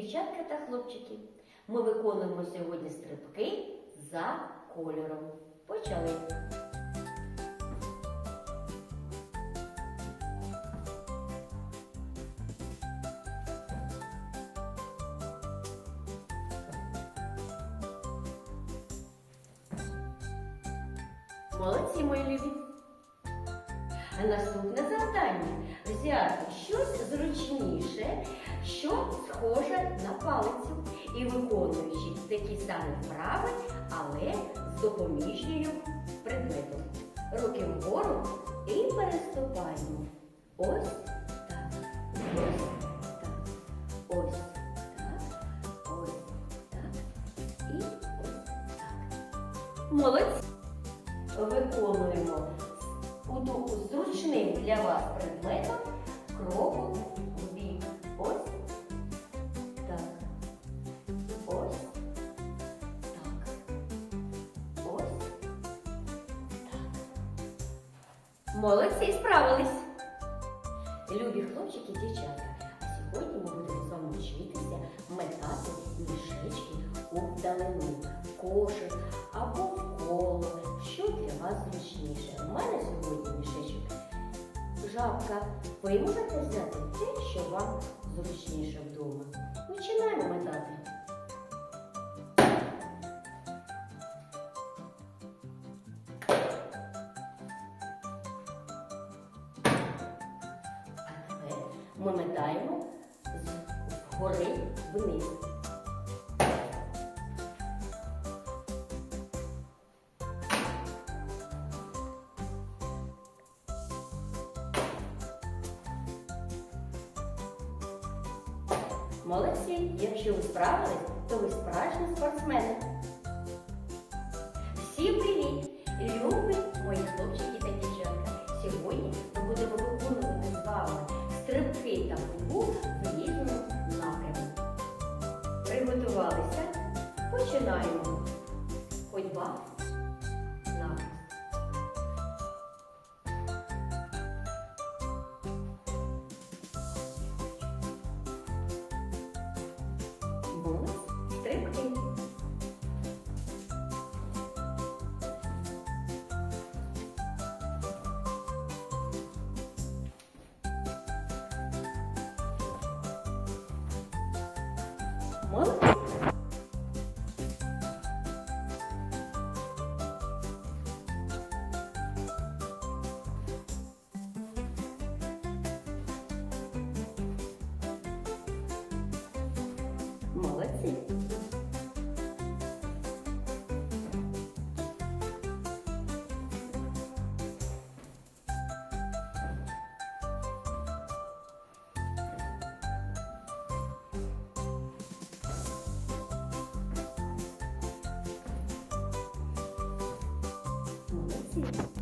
дівчатка та хлопчики, ми виконуємо сьогодні стрибки за кольором. Почали! Молодці мої любі! Наступне завдання взяти щось зручніше що схоже на палицю, і виконуючи такі самі вправи, але з допоміжною предметом. Руки вгору і переступаємо. Ось так. Ось так. Ось так. Ось так. І ось так. Молодці. Виконуємо Молодці, справились. Любі хлопчики, дівчата. А сьогодні ми будемо з вами вчитися метати мішечки у вдалину, кошик або в коло. Що для вас зручніше? У мене сьогодні мішечок жабка. Ви можете взяти те, що вам зручніше вдома. Починаємо метати. Ми метаємо з гори вниз. Молодці! Якщо ви справились, то ви справжні спортсмени. Молодці. Молодці.